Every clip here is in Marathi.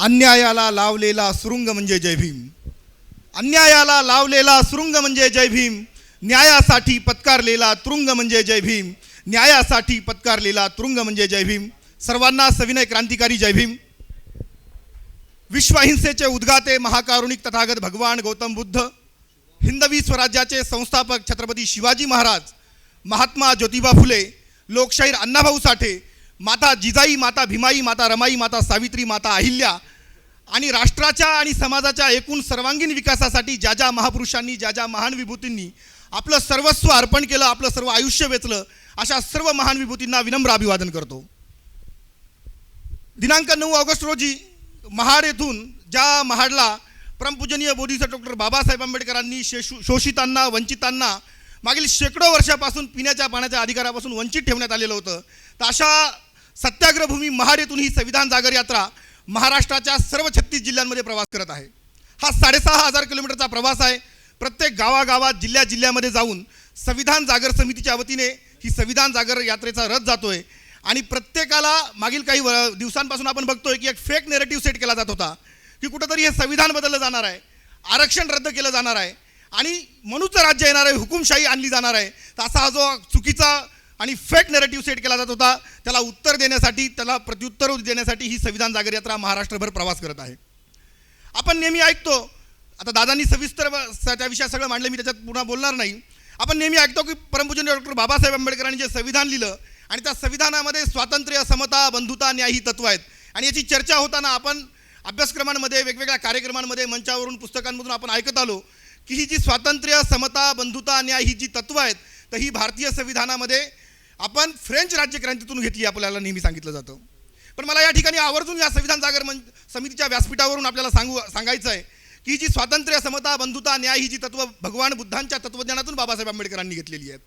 अन्यायाला लावलेला सुरुंग म्हणजे जय भीम. अन्यायाला लावलेला सुरुंग म्हणजे जय भीम. न्यायासाठी पत्कारलेला तुरुंग म्हणजे जय भीम. न्यायासाठी पत्कारलेला तुरुंग म्हणजे जय भीम. सर्वांना सविनय क्रांतिकारी जय भीम. विश्वहिंसेचे उद्गाते महाकारुणिक तथागत भगवान गौतम बुद्ध. हिंदवी स्वराज्याचे संस्थापक छत्रपती शिवाजी महाराज महात्मा ज्योतिबा फुले लोकशाहीर अण्णाभाऊ साठे माता जिजाई माता भीमाई माता रमाई माता सावित्री माता अहिल्या आणि राष्ट्राच्या आणि समाजाच्या एकूण सर्वांगीण विकासासाठी ज्या ज्या महापुरुषांनी ज्या ज्या महान विभूतींनी आपलं सर्वस्व अर्पण केलं आपलं सर्व आयुष्य वेचलं अशा सर्व महान विभूतींना विनम्र अभिवादन करतो. दिनांक नऊ ऑगस्ट रोजी महाड येथून ज्या महाडला परमपूजनीय बोधीचं डॉक्टर बाबासाहेब आंबेडकरांनी शेषु शोषितांना वंचितांना मागील शेकडो वर्षापासून पिण्याच्या पाण्याच्या अधिकारापासून वंचित ठेवण्यात आलेलं होतं तर अशा सत्याग्रभूमी महाड येथून ही संविधान जागर यात्रा महाराष्ट्राच्या सर्व छत्तीस जिल्ह्यांमध्ये प्रवास करत आहे. हा साडेसहा हजार किलोमीटरचा प्रवास आहे. प्रत्येक गावागावात जिल्ह्या जिल्ह्यामध्ये जाऊन संविधान जागर समितीच्या वतीने ही संविधान जागर यात्रेचा रथ जातोय. आणि प्रत्येकाला मागील काही व- दिवसांपासून आपण बघतोय की एक फेक नेरेटिव्ह सेट केला जात होता की कुठंतरी हे संविधान बदललं जाणार आहे. आरक्षण रद्द केलं जाणार आहे. आणि मनुचं राज्य येणार आहे हुकुमशाही आणली जाणार आहे. तर असा हा जो चुकीचा आणि फेक नेरेटिव्ह सेट केला जात होता. त्याला उत्तर देण्यासाठी त्याला प्रत्युत्तर देण्यासाठी ही संविधान जागर यात्रा महाराष्ट्रभर प्रवास करत आहे. आपण नेहमी ऐकतो आता दादांनी सविस्तर त्या विषयात सगळं मांडलं मी त्याच्यात पुन्हा बोलणार नाही. आपण नेहमी ऐकतो की परमपूजनीय डॉक्टर बाबासाहेब आंबेडकरांनी जे संविधान लिहिलं आणि त्या संविधानामध्ये स्वातंत्र्य समता बंधुता न्याय ही तत्व आहेत. आणि याची चर्चा होताना आपण अभ्यासक्रमांमध्ये वेगवेगळ्या कार्यक्रमांमध्ये मंचावरून पुस्तकांमधून आपण ऐकत आलो की ही जी स्वातंत्र्य समता बंधुता न्याय ही जी तत्व आहेत तर ही भारतीय संविधानामध्ये आपण फ्रेंच राज्यक्रांतीतून घेतली आपल्याला नेहमी सांगितलं जातं. पण मला या ठिकाणी आवर्जून या संविधान जागर मंच समितीच्या व्यासपीठावरून आपल्याला सांगू सांगायचं आहे की जी स्वातंत्र्य समता बंधुता न्याय ही जी तत्व भगवान बुद्धांच्या तत्वज्ञानातून बाबासाहेब आंबेडकरांनी घेतलेली आहेत.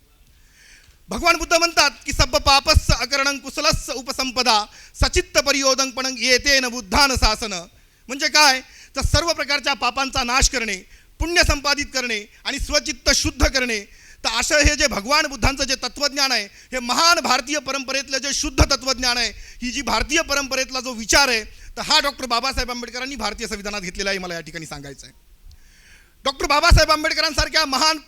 भगवान बुद्ध म्हणतात की सब पापस्स अकरणं कुसलस्स उपसंपदा सचित्त परियोदंपणं येते न बुद्धान शासन म्हणजे काय? तर सर्व प्रकारच्या पापांचा नाश करणे पुण्य संपादित करणे आणि स्वचित्त शुद्ध करणे तर असं हे जे भगवान बुद्धांचं जे तत्वज्ञान आहे हे महान भारतीय परंपरेतलं जे शुद्ध तत्वज्ञान आहे ही जी भारतीय परंपरेतला जो विचार आहे तर हा डॉक्टर बाबासाहेब आंबेडकरांनी भारतीय संविधानात घेतलेला आहे मला या ठिकाणी सांगायचं आहे डॉक्टर बाबासाहेब आंबेडकरांसारख्या महान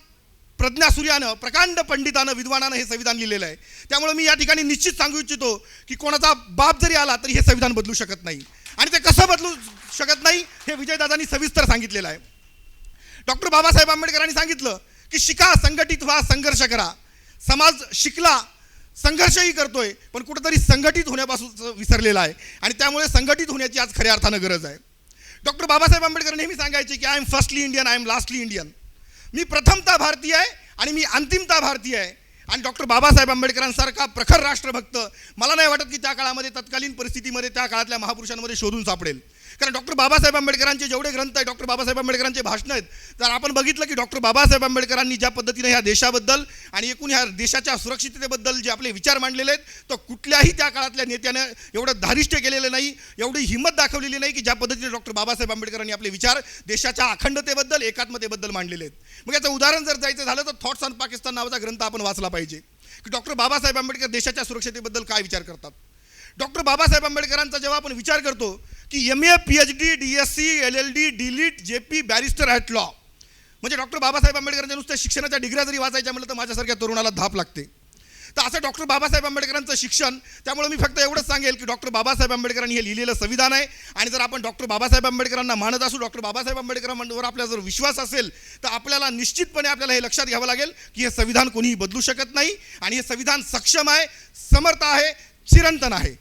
प्रज्ञासूर्यानं प्रकांड पंडितानं विद्वानानं हे संविधान लिहिलेलं आहे. त्यामुळे मी या ठिकाणी निश्चित सांगू इच्छितो की कोणाचा बाप जरी आला तरी हे संविधान बदलू शकत नाही. आणि ते कसं बदलू शकत नाही हे विजयदादांनी सविस्तर सांगितलेलं आहे. डॉक्टर बाबासाहेब आंबेडकरांनी सांगितलं की शिका संघटित व्हा संघर्ष करा. समाज शिकला संघर्षही करतोय पण कुठंतरी संघटित होण्यापासून विसरलेला आहे. आणि त्यामुळे संघटित होण्याची आज खऱ्या अर्थानं गरज आहे. डॉक्टर बाबासाहेब आंबेडकर नेहमी सांगायचे की I am firstly Indian I am lastly Indian मी प्रथमता भारतीय आहे आणि मी अंतिमता भारतीय आहे. आणि डॉक्टर बाबासाहेब आंबेडकरांसारखा प्रखर राष्ट्रभक्त मला नाही वाटत की त्या काळामध्ये तत्कालीन परिस्थितीमध्ये त्या काळातल्या महापुरुषांमध्ये शोधून सापडेल. कारण डॉक्टर बाबासाहेब आंबेडकरांचे जेवढे ग्रंथ आहेत डॉक्टर बाबासाहेब आंबेडकरांचे भाषणं आहेत तर आपण बघितलं की डॉक्टर बाबासाहेब आंबेडकरांनी ज्या पद्धतीने ह्या देशाबद्दल आणि एकूण ह्या देशाच्या सुरक्षिततेबद्दल जे आपले विचार मांडलेले आहेत तर कुठल्याही त्या काळातल्या नेत्यानं एवढं धारिष्ट्य केलेलं नाही एवढी हिंमत दाखवलेली नाही की ज्या पद्धतीने डॉक्टर बाबासाहेब आंबेडकरांनी आपले विचार देशाच्या अखंडतेबद्दल एकात्मतेबद्दल मांडलेले आहेत. मग याचं उदाहरण जर जायचं झालं तर थॉट्स ऑन पाकिस्तान नावाचा ग्रंथ आपण वाचला पाहिजे. की डॉक्टर बाबासाहेब आंबेडकर देशाच्या सुरक्षतेबद्दल काय विचार करतात? डॉक्टर बाबासाहेब आंबेडकरांचा जेव्हा आपण विचार करतो की M A P H D D S C L L D D Litt J P barrister at law म्हणजे डॉक्टर बाबासाहेब आंबेडकरांच्या नुसत्या शिक्षणाच्या डिग्र्या जरी वाचायच्या म्हणलं तर माझ्यासारख्या तरुणाला धाप लागते. तर असं डॉक्टर बाबासाहेब आंबेडकरांचं शिक्षण त्यामुळे मी फक्त एवढंच सांगेल की डॉक्टर बाबासाहेब आंबेडकरांनी हे लिहिलेलं संविधान आहे. आणि जर आपण डॉक्टर बाबासाहेब आंबेडकरांना मानत असू डॉक्टर बाबासाहेब आंबेडकरांवर आपला जर विश्वास असेल तर आपल्याला निश्चितपणे आपल्याला हे लक्षात घ्यावं लागेल की हे संविधान कोणीही बदलू शकत नाही. आणि हे संविधान सक्षम आहे समर्थ आहे चिरंतन आहे.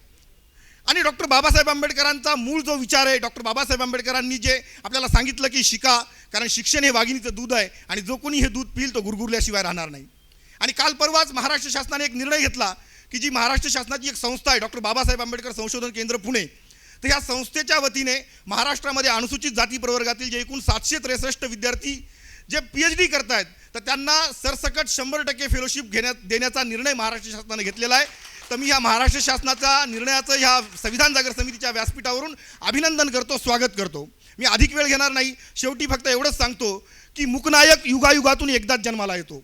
आणि डॉक्टर बाबासाहेब आंबेडकरांचा मूळ जो विचार आहे डॉक्टर बाबासाहेब आंबेडकरांनी जे आपल्याला सांगितलं की शिका कारण शिक्षण हे वाघिणीचं दूध आहे आणि जो कोणी हे दूध पिईल तो गुरगुरल्याशिवाय राहणार नाही. आणि काल परवाच महाराष्ट्र शासनाने एक निर्णय घेतला की जी महाराष्ट्र शासनाची एक संस्था आहे डॉक्टर बाबासाहेब आंबेडकर संशोधन केंद्र पुणे तर ह्या संस्थेच्या वतीने महाराष्ट्रामध्ये अनुसूचित जाती प्रवर्गातील जे एकूण सातशे त्रेसष्ट विद्यार्थी जे पी एच डी करतायत तर त्यांना सरसकट शंभर टक्के फेलोशिप घेण्यात देण्याचा निर्णय महाराष्ट्र शासनाने घेतलेला आहे. तर मी ह्या महाराष्ट्र शासनाचा निर्णयाचं ह्या संविधान जागर समितीच्या व्यासपीठावरून अभिनंदन करतो स्वागत करतो. मी अधिक वेळ घेणार नाही. शेवटी फक्त एवढंच सांगतो की मुकनायक युगायुगातून एकदाच जन्माला येतो.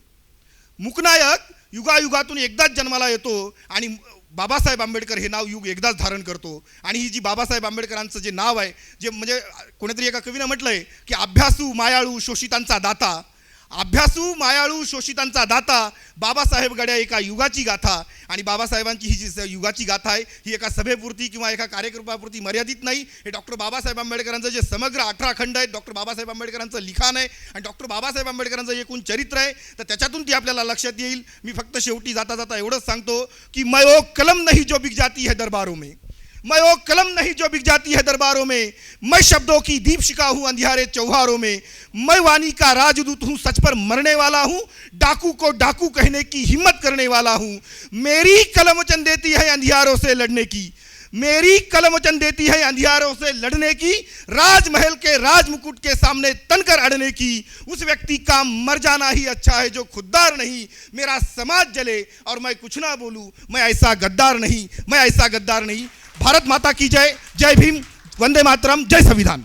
मुकनायक युगायुगातून एकदाच जन्माला येतो आणि बाबासाहेब आंबेडकर हे नाव युग एकदाच धारण करतो. आणि ही जी बाबासाहेब आंबेडकरांचं जे नाव आहे जे म्हणजे कोणीतरी एका कवीनं म्हटलं आहे की अभ्यासू मायाळू शोषितांचा दाता. अभ्यासू मायाळू शोषितांचा दाता बाबासाहेब गड्या एका युगाची गाथा. आणि बाबासाहेबांची ही जी स- युगाची गाथा आहे ही एका सभेपुरती किंवा एका कार्यक्रमापुरती मर्यादित नाही. हे डॉक्टर बाबासाहेब आंबेडकरांचं जे समग्र अठरा खंड आहेत डॉक्टर बाबासाहेब आंबेडकरांचं लिखाण आहे आणि डॉक्टर बाबासाहेब आंबेडकरांचं एकूण चरित्र आहे तर त्याच्यातून ती आपल्याला लक्षात येईल. मी फक्त शेवटी जाता जाता एवढंच सांगतो की मयो कलम नाही जो बिक जाती है दरबारों में. मैं वो कलम नहीं जो बिक जाती है दरबारों में, मैं शब्दों की दीपशिका हूँ अंधियारे चौहारों में। मैं वाणी का राजदूत हूँ, सच पर मरने वाला हूँ, डाकू को डाकू कहने की हिम्मत करने वाला हूँ। मेरी कलम वचन देती है अंधियारों से लड़ने की। मेरी कलम वचन देती है अंधियारों से लड़ने की। राजमहल के राजमुकुट के सामने तनकर अड़ने की। उस व्यक्ति का मर जाना ही अच्छा है जो खुददार नहीं। मेरा समाज जले और मैं कुछ ना बोलूँ, मैं ऐसा गद्दार नहीं, मैं ऐसा गद्दार नहीं। भारत माता की जय जय भीम वंदे मातरम जय संविधान।